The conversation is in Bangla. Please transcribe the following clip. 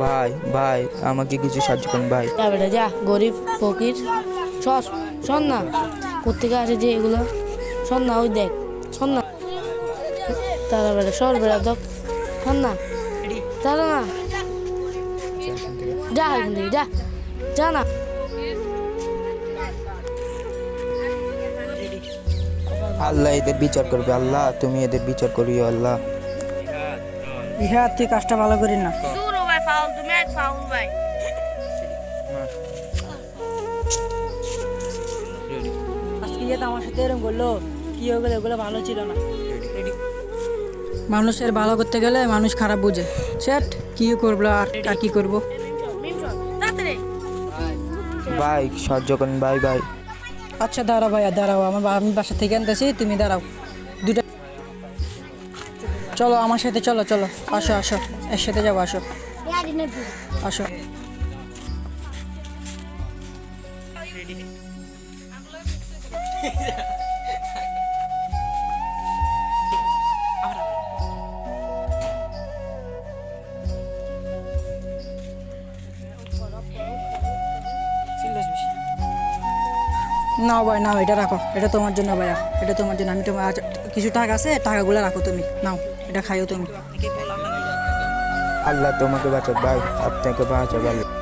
ভাই ভাই আমাকে কিছু সাহায্য করুন ভাই। যা বেটা যা গরিব ফকির সর শোন না। কোথেকে আসে যে এগুলো? শোন না ওই দেখ শোন না। তারা বেটা সর বেড়া দেখ শোন না। তারা না। যা এখান থেকে যা যা না। আল্লাহ এদের বিচার করবে আল্লাহ তুমি এদের বিচার করিও আল্লাহ। ইহা তুই কাজটা ভালো করি না। এক ফাউল আজকে তো আমার সাথে এরকম করল কি হয়ে গেলো এগুলো ভালো ছিল না মানুষের ভালো করতে গেলে মানুষ খারাপ বুঝে। সেট কি করব আর আর কি করব? ভাই সাহায্য করুন ভাই ভাই আচ্ছা দাঁড়াও ভাইয়া দাঁড়াও আমার আমি বাসা থেকে আনতেছি তুমি দাঁড়াও। দুটা চলো আমার সাথে চলো চলো আসো আসো এর সাথে যাব আসো। আসো। না ভাই নাও এটা রাখো। এটা তোমার জন্য ভাইয়া। এটা তোমার জন্য। আমি তোমার কিছু টাকা আছে, টাকাগুলো রাখো তুমি। নাও, এটা খাইও তুমি। আল্লাহ তোমাকে বাঁচাক ভাই আপনাকে বাঁচাক আল্লাহ।